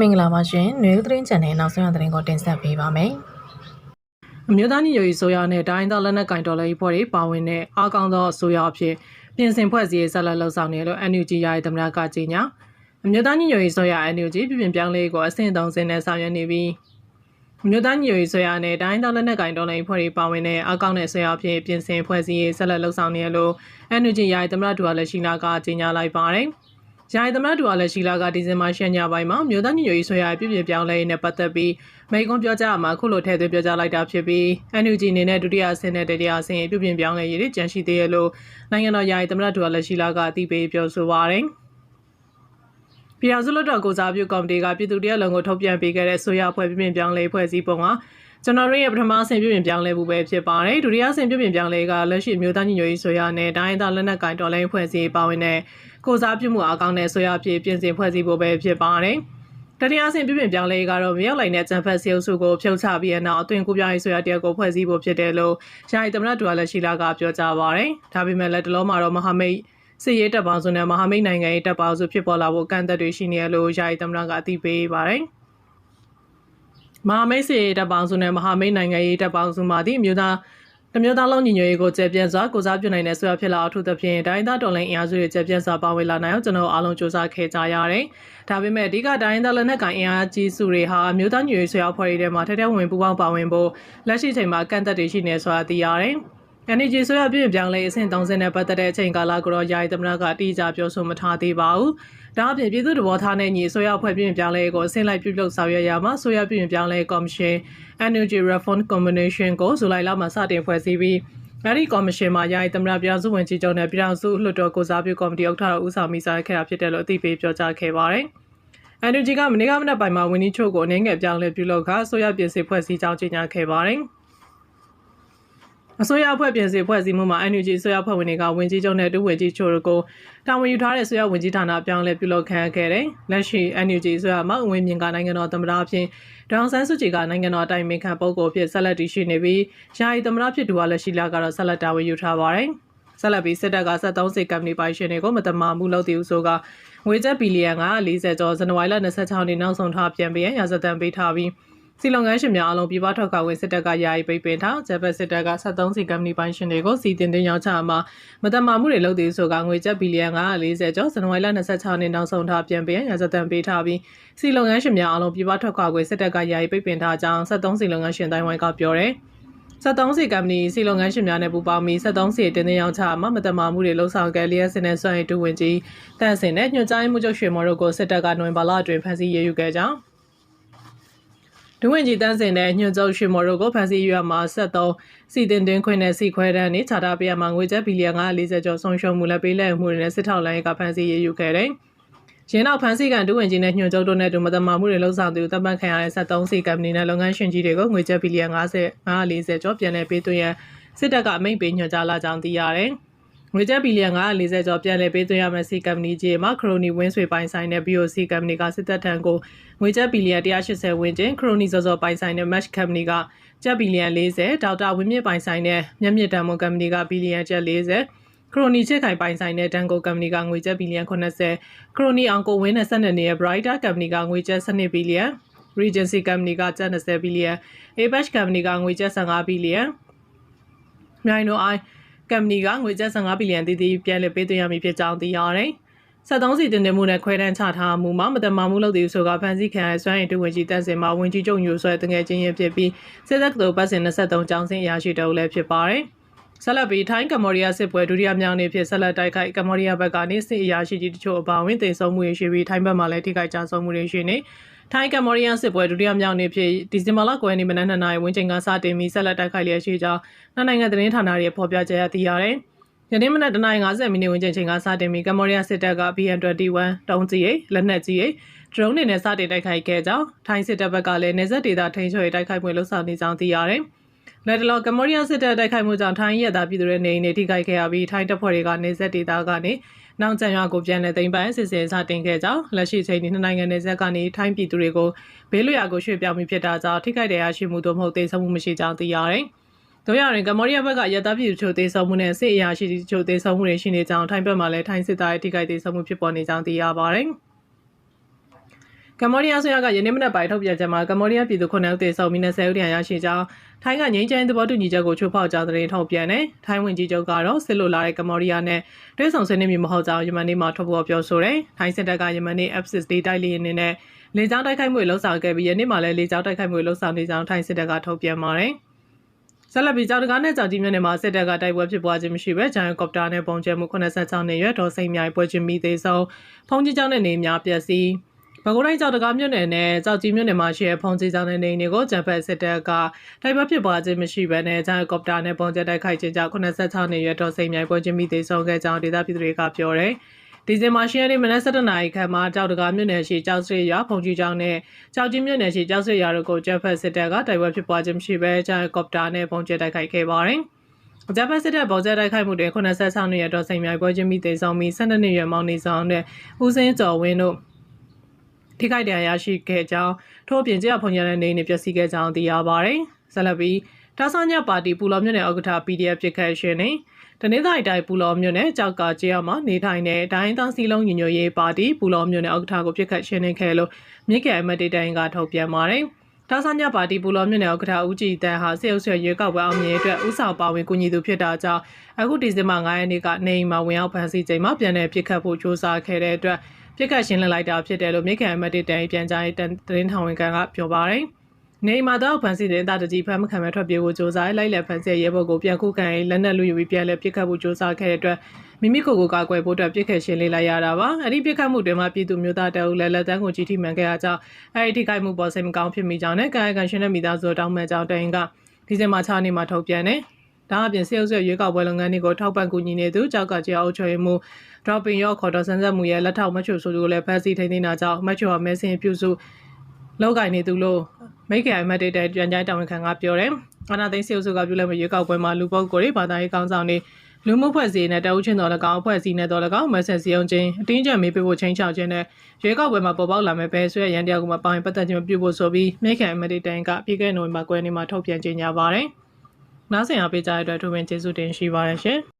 မင်္ဂလာပါရှင်။နေဦးသတင်းချန်နယ်နောက်ဆုံးရသတင်းကိုတင်ဆက်ပေးပါမယ်။အမျိုးသားညီညွတ်ရေးဆိုရနဲ့ဒိုင်းသားလက်နက်ကင်တော်လှန်ရေးဖွဲ့တွေပါဝင်တဲ့အားကောင်းသောအစိုးရအဖြစ်ပြင်ဆင်ဖွဲ့စည်းရေးဆက်လက်လှုပ်ဆောင်နေလို့ NUG ရရဲ့သမ္မတကကြေညာအမျိုးသားညီညွတ်ရေးဆိုရ NUG ပြည်ပြင်ပြောင်းလဲရေးကိုအဆင့်30နဲ့ဆောင်ရွက်နေပြီးအမျိုးသားညီညွတ်ရေးဆိုရနဲ့ဒိုင်းသားလက်နက်ကင်တော်လှန်ရေးဖွဲ့တွေပါဝင်တဲ့အားကောင်းတဲ့အစိုးရအဖြစ်ပြင်ဆင်ဖွဲ့စည်းရေးဆက်လက်လှုပ်ဆောင်နေလို့ NUG ရရဲ့သမ္မတဒူဝါလက်ရှိနာကကြေညာလိုက်ပါတယ်။ ယာယီသမ္မတဒူဝါလက်ရှိလာကဒီဇင်ဘာ10ညပိုင်းမှာမြို့သားညီညွတ်ရေးဆွေးရပြည်ပြပြောင်းလဲရေးနဲ့ပတ်သက်ပြီးမိန့်ခွန်းပြောကြားမှာခုလိုထည့်သွင်းပြောကြားလိုက်တာဖြစ်ပြီး NUG အနေနဲ့ဒုတိယအဆင့်နဲ့တတိယအဆင့်ပြည်ပြပြောင်းလဲရေးတွေကြန့်ရှိသေးရလို့နိုင်ငံတော်ယာယီသမ္မတဒူဝါလက်ရှိလာကအသိပေးပြောဆိုပါရယ်ပြည်အောင်စုလွှတ်တော်ကိုစားပြုကော်မတီကပြည်သူ့တရားလုံကိုထုတ်ပြန်ပေးခဲ့တဲ့ဆိုရအဖွဲ့ပြည်ပြပြောင်းလဲဖွဲ့စည်းပုံက ကျွန်တော်တို့ရဲ့ပထမအဆင့်ပြည်ပြင်ပြောင်းလဲမှုပဲဖြစ်ပါတယ်ဒုတိယအဆင့်ပြည်ပြင်ပြောင်းလဲကလက်ရှိမြို့သားညီညွတ်ရေးဆိုရနဲ့တိုင်းဒေသလက်နက်ကိုင်တော်လှန်ရေးဖွဲ့စည်းပါဝင်တဲ့ကိုစားပြုမှုအကောင့်နဲ့ဆိုရအဖြစ်ပြင်ဆင်ဖွဲ့စည်းဖို့ပဲဖြစ်ပါတယ်တတိယအဆင့်ပြည်ပြင်ပြောင်းလဲကတော့မြောက်လိုက်တဲ့ဂျမ်ဖတ်စီအုပ်စုကိုဖြုတ်ချပြီးတဲ့နောက်အသွင်ကူးပြောင်းရေးဆိုရတရက်ကိုဖွဲ့စည်းဖို့ဖြစ်တယ်လို့ယာယီသမ္မတဒူဝါလက်ရှိလာကပြောကြားပါရယ်ဒါပေမဲ့လက်တလုံးမှာတော့မဟာမိတ်စစ်ရေးတပ်ပေါင်းစုနဲ့မဟာမိတ်နိုင်ငံရေးတပ်ပေါင်းစုဖြစ်ပေါ်လာဖို့ကန့်သက်တွေရှိနေရလို့ယာယီသမ္မတကအသိပေးပါတယ် မဟာမိတ်စစ်ရေးတပ်ပေါင်းစုနဲ့မဟာမိတ်နိုင်ငံရေးတပ်ပေါင်းစုမှသည့်မြို့သားတမျိုးသားလုံးညီညွတ်ရေးကိုကျေပြန့်စွာကိုစားပြုနိုင်တဲ့ဆွေဖြစ်လာအထူးသဖြင့်တိုင်းသားတော်လှန်အင်အားစုတွေကျေပြန့်စွာပါဝင်လာနိုင်အောင်ကျွန်တော်အားလုံးစူးစမ်းခဲ့ကြရတယ်။ဒါပေမဲ့အဓိကတိုင်းသားလက်နက်ကိုင်အင်အားကြီးစုတွေဟာမြို့သားညီညွတ်ရေးဆွေအဖွဲ့တွေထဲမှာထက်ထက်ဝင်ပူးပေါင်းပါဝင်ဖို့လက်ရှိချိန်မှာကန့်သက်တွေရှိနေဆိုတာသိရတယ်။ NGO ဆိုရပြည်ပြောင်းလဲအဆင့်30နဲ့ပတ်သက်တဲ့အချိန်ကာလကိုတော့ယာယီသမ္မတကအတိအကျပြောဆိုမထားသေးပါဘူး။ဒါအပြင်ပြည်သူ့တဘောထားနဲ့ညီဆိုရအဖွဲ့ပြည်ပြောင်းလဲကိုအဆင့်လိုက်ပြုလုပ်ဆောင်ရွက်ရမှာဆိုရပြည်ပြောင်းလဲကော်မရှင် NUG Reform Combination ကိုဇူလိုင်လမှာစတင်ဖွဲ့စည်းပြီးအဲဒီကော်မရှင်မှာယာယီသမ္မတပြည်စုဝင်ကြီးချုပ်နဲ့ပြည်ထောင်စုလွှတ်တော်ကိုစားပြုကော်မတီဥက္ကဋ္ဌဦးဆောင်မိစားခဲ့တာဖြစ်တယ်လို့အသိပေးပြောကြားခဲ့ပါတယ်။ NUG ကမနေ့ကမနက်ပိုင်းမှာဝင်းကြီးချုပ်ကိုအနေငယ်ပြောင်းလဲပြုလုပ်ခါဆိုရပြည်စီဖွဲ့စည်းကြောင်းကြေညာခဲ့ပါတယ်။ အစိုးရအဖွဲ့ပြင်ဆင်ဖွဲ့စည်းမှုမှာ NUG အစိုးရဖွဲ့ဝင်တွေကဝင်ကြီးချုပ်နဲ့ဒုဝင်ကြီးချုပ်တို့ကိုတာဝန်ယူထားတဲ့ဆိုရဝင်ကြီးဌာနပြောင်းလဲပြုလုပ်ခံခဲ့တယ်။လက်ရှိ NUG အစိုးရမှဝင်မြင့်ကနိုင်ငံတော်သမ္မတအဖြစ်ဒေါန်ဆန်းစုကြည်ကနိုင်ငံတော်အတိုင်ပင်ခံပုဂ္ဂိုလ်ဖြစ်ဆက်လက်တည်ရှိနေပြီးယာယီသမ္မတဖြစ်သူကလက်ရှိလာကတော့ဆက်လက်တာဝန်ယူထားပါတယ်။ဆက်လက်ပြီးစစ်တပ်က73စစ်ကမ်ပဏီပိုင်ရှင်တွေကိုမတမာမှုလုပ်တည်ဦးဆိုကငွေကျပ်ဘီလီယံက40ကျော်ဇန်နဝါရီလ26ရက်နေ့နောက်ဆုံးထားပြန်ပြီးရာဇသံပေးထားပြီး စီလုံငန်းရှင်များအလုံးပြပထောက်ကဝယ်စစ်တပ်ကယာယီပိတ်ပင်ထားဂျပန်စစ်တပ်က73စီကမ်ပဏီပိုင်ရှင်တွေကိုစီတင်တင်ရောက်ချမှာမတမာမှုတွေလုပ်သေးဆိုကငွေကျပ်ဘီလီယံ940ကျော်ဇန်နဝါရီလ26နှစ်နောက်ဆုံးထားပြန်ပြန်ရာဇသံပေးထားပြီးစီလုံငန်းရှင်များအလုံးပြပထောက်ကဝယ်စစ်တပ်ကယာယီပိတ်ပင်ထားကြောင်း73စီလုံငန်းရှင်တိုင်းဝိုင်းကပြောတယ်73စီကမ်ပဏီစီလုပ်ငန်းရှင်များနဲ့ပူးပေါင်းပြီး73စီတင်းတင်းရောက်ချမှမတမာမှုတွေလှုံ့ဆော်ခဲ့လျက်စင်နဲ့စွမ်းရည်တူဝင်ကြီးတန့်စင်နဲ့ညွှန်ကြားမှုချုပ်ရွှေမော်တို့ကိုစစ်တပ်ကနိုဝင်ဘာလအတွင်းဖမ်းဆီးရယူခဲ့ကြောင်း ဒူးဝင်ကြီးတန်းစင်နဲ့ညွန့်ချုပ်ရွှေမော်တို့ကိုဖန်ဆီးရွက်မှာ73စီတင်တွင်ခွင့်နဲ့စီခွဲတန်းနဲ့ခြားတာပြရမှာငွေကျပ်ဘီလီယံ940ကျော်ဆုံးရှုံးမှုလည်းပေးလက်မှုတွေနဲ့စစ်ထောက်လိုင်းကဖန်ဆီးရယူခဲ့တယ်။ရင်းနောက်ဖန်ဆီးကန်ဒူးဝင်ကြီးနဲ့ညွန့်ချုပ်တို့နဲ့တူမတမာမှုတွေလှုပ်ဆောင်သူတပ်ပတ်ခံရတဲ့73စီကမ္ပဏီနဲ့လုပ်ငန်းရှင်ကြီးတွေကိုငွေကျပ်ဘီလီယံ90 940ကျော်ပြန်လည်ပေးသွင်းရန်စစ်တပ်ကအမိန့်ပေးညွှန်ကြားလာကြောင်းသိရတယ်။ ငွေကျပ်ဘီလီယံ940ကျော်ပြန်လည်ပေးသွင်းရမယ့်စီကမ်ပဏီကြီးမှာခရိုနီဝင်းဆွေပိုင်ဆိုင်တဲ့ BOC ကမ်ပဏီကစစ်တပ်ထံကိုငွေကျပ်ဘီလီယံ180ဝန်းကျင်ခရိုနီစောစောပိုင်ဆိုင်တဲ့ Match ကမ်ပဏီကကျပ်ဘီလီယံ40ဒေါက်တာဝင်းမြင့်ပိုင်ဆိုင်တဲ့မျက်မြင့်တန်မွန်ကမ်ပဏီကဘီလီယံကျပ်40ခရိုနီချစ်ခိုင်ပိုင်ဆိုင်တဲ့ဒန်ကိုကမ်ပဏီကငွေကျပ်ဘီလီယံ80ခရိုနီအောင်ကိုဝင်းနဲ့ဆက်နေနေတဲ့ Brighter ကမ်ပဏီကငွေကျပ်12ဘီလီယံ Regency ကမ်ပဏီကကျပ်20ဘီလီယံ Apex ကမ်ပဏီကငွေကျပ်15ဘီလီယံမြိုင်နိုအိုင် ကမ်ပဏီကငွေကျပ်15ဘီလီယံတည်တည်ပြန်လည်ပေးသွင်းရမည်ဖြစ်ကြောင်းသိရတယ်။73စီတင်တင်မှုနဲ့ခွဲတန်းချထားမှုမှာမတမာမှုလုပ်သူဆိုကဖန်စီခံရစွမ်းရည်တူဝင်ကြီးတန်းစင်မှာဝင်ကြီးချုပ်ညိုဆွဲတငယ်ချင်းရင်ဖြစ်ပြီးစစ်သက်တော်ပတ်စဉ်23ကျောင်းစင်အရာရှိတော်လည်းဖြစ်ပါတယ်။ဆက်လက်ပြီးထိုင်းကမ္ဘောဒီးယားစစ်ပွဲဒုတိယမြောက်နေ့ဖြစ်ဆက်လက်တိုက်ခိုက်ကမ္ဘောဒီးယားဘက်ကနေစစ်အရာရှိကြီးတချို့အပါအဝင်တင်ဆုံးမှုရရှိပြီးထိုင်းဘက်မှာလည်းထိခိုက်ကြဆုံးမှုတွေရှိနေ ထိုင်းကမ္ဘောဒီးယားစစ်ပွဲဒုတိယမြောက်နေ့ဖြစ်ဒီဇင်ဘာလ9ရက်နေ့မနက်2နာရီဝန်းကျင်ကစတင်ပြီးဆက်လက်တိုက်ခိုက်လျက်ရှိကြောင်းနှစ်နိုင်ငံသတင်းဌာနတွေဖော်ပြကြရသိရတယ်။ယနေ့မနက်တနာရီ50မိနစ်ဝန်းကျင်ချိန်ကစတင်ပြီးကမ္ဘောဒီးယားစစ်တပ်က BN21 တုံးကြီးလက်နက်ကြီးဒရုန်းတွေနဲ့စတင်တိုက်ခိုက်ခဲ့ကြောင်းထိုင်းစစ်တပ်ဘက်ကလည်းနေဆက်ဒေသထိန်းချုပ်ရေးတိုက်ခိုက်မှုလှုပ်ဆောင်နေကြောင်းသိရတယ်။ လက်တလောကမ္ဘောဒီးယားစစ်တပ်တိုက်ခိုက်မှုကြောင့်ထိုင်းရဲသားပြည်သူတွေနေအိမ်တွေထိခိုက်ခဲ့ရပြီးထိုင်းတပ်ဖွဲ့တွေကနေဆက်ဒေသကနေနောက်ကျန်ရွာကိုပြန်လည်သိမ်းပိုင်စစ်စင်စတင်ခဲ့ကြောင်းလက်ရှိချိန်ဒီနှစ်နိုင်ငံနယ်စပ်ကနေထိုင်းပြည်သူတွေကိုဘေးလွတ်ရာကိုရွှေ့ပြောင်းပြီးဖြစ်တာကြောင့်ထိခိုက်တရားရှိမှုတို့မဟုတ်သေးဆုံးမှုမရှိကြောင်းသိရတယ်။တို့ရရင်ကမ္ဘောဒီးယားဘက်ကရတာပြည်သူချို့သေးဆုံးမှုနဲ့စစ်အရာရှိချို့သေးဆုံးမှုတွေရှိနေကြောင်းထိုင်းဘက်မှလည်းထိုင်းစစ်သားရဲ့ထိခိုက်သေးဆုံးမှုဖြစ်ပေါ်နေကြောင်းသိရပါတယ်။ ကမ္ဘောဒီးယားဆိုရကယနေ့မနက်ပိုင်းထုတ်ပြန်ချက်မှာကမ္ဘောဒီးယားပြည်သူ9ဦးသေဆုံးပြီး20ဦးဒဏ်ရာရရှိကြောင်းထိုင်းကငြိမ်းချမ်းရေးသဘောတူညီချက်ကိုချိုးဖောက်ကြောင်းသတင်းထုတ်ပြန်တယ်။ထိုင်းဝန်ကြီးချုပ်ကတော့စစ်လိုလာတဲ့ကမ္ဘောဒီးယားနဲ့တွဲဆောင်ဆွေးနွေးမှုမဟုတ်ကြောင်းယမန်နေ့မှာထုတ်ဖော်ပြောဆိုတယ်။ထိုင်းစစ်တပ်ကယမန်နေ့ F6D တိုက်လေယာဉ်တွေနဲ့လေကြောင်းတိုက်ခိုက်မှုတွေလှုပ်ဆောင်ခဲ့ပြီးယနေ့မှလည်းလေကြောင်းတိုက်ခိုက်မှုတွေလှုပ်ဆောင်နေကြောင်းထိုင်းစစ်တပ်ကထုတ်ပြန်ပါတယ်။ဆက်လက်ပြီးကြောင်တကားနဲ့ကြောင်ကြီးမြို့နယ်မှာစစ်တပ်ကတိုက်ပွဲဖြစ်ပွားခြင်းမရှိဘဲဂျိုင်ကော်ပတာနဲ့ပုံကျဲမှု86နှစ်ရွယ်ဒေါ်စိန်မြိုင်ပွဲချင်းမိသေးဆုံးဖုန်ကြီးကျောင်းနဲ့နေများပျက်စီး ဘကုတ်တိုင်းကြောင်တကားမြို့နယ်နဲ့ကြောက်ကြီးမြို့နယ်မှာရှိတဲ့ဖုန်ကြီးကျောင်းနဲ့နေတွေကိုဂျပန်စစ်တပ်ကတိုက်ပွဲဖြစ်ပွားခြင်းမရှိဘဲနဲ့ဂျိုင်ကော်ပတာနဲ့ပုံကျဲတိုက်ခိုက်ခြင်းကြောင့်86နှစ်ရွယ်ဒေါ်စိန်မြိုင်ပွဲချင်းမိသေးဆုံးခဲ့ကြောင်းဒေသပြည်သူတွေကပြောတယ်ဒီဇင်ဘာ10ရက်နေ့မနက်7:00နာရီခန့်မှာကြောက်တကားမြို့နယ်ရှိကြောက်စရရွာဖုန်ကြီးကျောင်းနဲ့ကြောက်ကြီးမြို့နယ်ရှိကြောက်စရရွာတို့ကိုဂျပန်စစ်တပ်ကတိုက်ပွဲဖြစ်ပွားခြင်းမရှိဘဲဂျိုင်ကော်ပတာနဲ့ပုံကျဲတိုက်ခိုက်ခဲ့ပါတယ်။ဂျပန်စစ်တပ်ပေါ်ကျတိုက်ခိုက်မှုတွေ86နှစ်ရတော့စိန်မြိုင်ပွဲချင်းမိသေးဆုံးပြီး12နှစ်ရွယ်မောင်နေဆောင်နဲ့ဦးစင်းကျော်ဝင်းတို့ ထိခိုက်ဒဏ်ရာရရှိခဲ့ကြောင်းထို့အပြင်ကြာဖုန်ရတဲ့နေနေပျက်စီးခဲ့ကြောင်းသိရပါတယ်။ဆက်လက်ပြီးတာဆာညပါတီပူလော်မြို့နယ်ဥက္ကဋ္ဌ PDF ပြစ်ခတ်ရှင်နေတနင်္သာရီတိုင်းပူလော်မြို့နယ်ကြောက်ကကျေးရွာမှာနေထိုင်တဲ့ဒိုင်းသားစီလုံးညီညွတ်ရေးပါတီပူလော်မြို့နယ်ဥက္ကဋ္ဌကိုပြစ်ခတ်ရှင်နေခဲ့လို့မြစ်ကဲအမတ်တေတိုင်ကထုတ်ပြန်ပါတယ်။တာဆာညပါတီပူလော်မြို့နယ်ဥက္ကဋ္ဌဦးကြည်တန်းဟာစေအုပ်ဆွေရွေးကောက်ပွဲအောင်မြင်ရေးအတွက်ဥဆောင်ပါဝင်ကူညီသူဖြစ်တာကြောင့်အခုဒီဇင်ဘာ9ရက်နေ့ကနေအိမ်မှာဝင်ရောက်ဖမ်းဆီးချိန်မှာပြန်လည်ပြစ်ခတ်ဖို့ကြိုးစားခဲ့တဲ့အတွက် ပြစ်ခတ်ရှင်းလင်းလိုက်တာဖြစ်တယ်လို့မြေခံအမတ်တေတန်ပြန်ကြားရေးသတင်းထောင်ဝင်ကန်ကပြောပါတယ်။နေအိမ်မှာတော့ဖမ်းဆီးတဲ့အတတကြီးဖမ်းမခံမဲ့ထွက်ပြေးဖို့ကြိုးစားလိုက်လက်ဖမ်းဆီးရဲဘော်ကိုပြန်ခုခံရေးလက်နက်လူယူပြီးပြန်လည်ပြစ်ခတ်ဖို့ကြိုးစားခဲ့တဲ့အတွက်မိမိကိုယ်ကိုကာကွယ်ဖို့အတွက်ပြစ်ခတ်ရှင်းလင်းလိုက်ရတာပါ။အဲ့ဒီပြစ်ခတ်မှုတွေမှာပြည်သူမျိုးသားတအုပ်လည်းလက်တန်းကိုကြီးထိမှန်ခဲ့တာကြောင့်အဲ့ဒီထိခိုက်မှုပေါ်စိတ်မကောင်းဖြစ်မိကြောင်းနဲ့ကာယကံရှင်တဲ့မိသားစုတောင်းပန်ကြောင်းတိုင်ကဒီဇင်ဘာ6ရက်နေ့မှာထုတ်ပြန်တယ်။ ဒါအပြင်စေအုပ်စုရွေးကောက်ပွဲလုပ်ငန်းတွေကိုထောက်ပံ့ကူညီနေသူကြောက်ကကြေအုပ်ချုပ်ရေးမှု dropping ရောခေါ်တော့စံဆက်မှုရဲ့လက်ထောက်မချွတ်ဆိုသူကိုလည်းဖမ်းဆီးထိန်းသိမ်းတာကြောင့်မချွတ်ဟာမဲစင်ပြုစုလောက်ကင်နေသူလို့မိတ်ကအမတ်တေတဲ့ပြန်ကြားတာဝန်ခံကပြောတယ်။အနာသိန်းစေအုပ်စုကပြုလုပ်မဲ့ရွေးကောက်ပွဲမှာလူပုဂ္ဂိုလ်တွေဘာသာရေးကောင်းဆောင်တွေလူမှုဖွဲ့စည်းနဲ့တအုပ်ချင်းတော်၎င်းအဖွဲ့အစည်းနဲ့တော်၎င်းမဆက်စီအောင်ချင်းအတင်းကျပ်မေးပေးဖို့ချင်းချောက်ခြင်းနဲ့ရွေးကောက်ပွဲမှာပေါ်ပေါက်လာမဲ့ဘဲဆွဲရန်တရားကမှပါဝင်ပတ်သက်ခြင်းမပြုဖို့ဆိုပြီးမိတ်ကအမတ်တေတိုင်ကပြည်ကဲနိုဝင်ဘာ9ရက်နေ့မှာထုတ်ပြန်ကြေညာပါတယ်။ နားဆင်အားပေးကြတဲ့အတွက်ထိုးပင်ကျေးဇူးတင်ရှိပါတယ်ရှင်။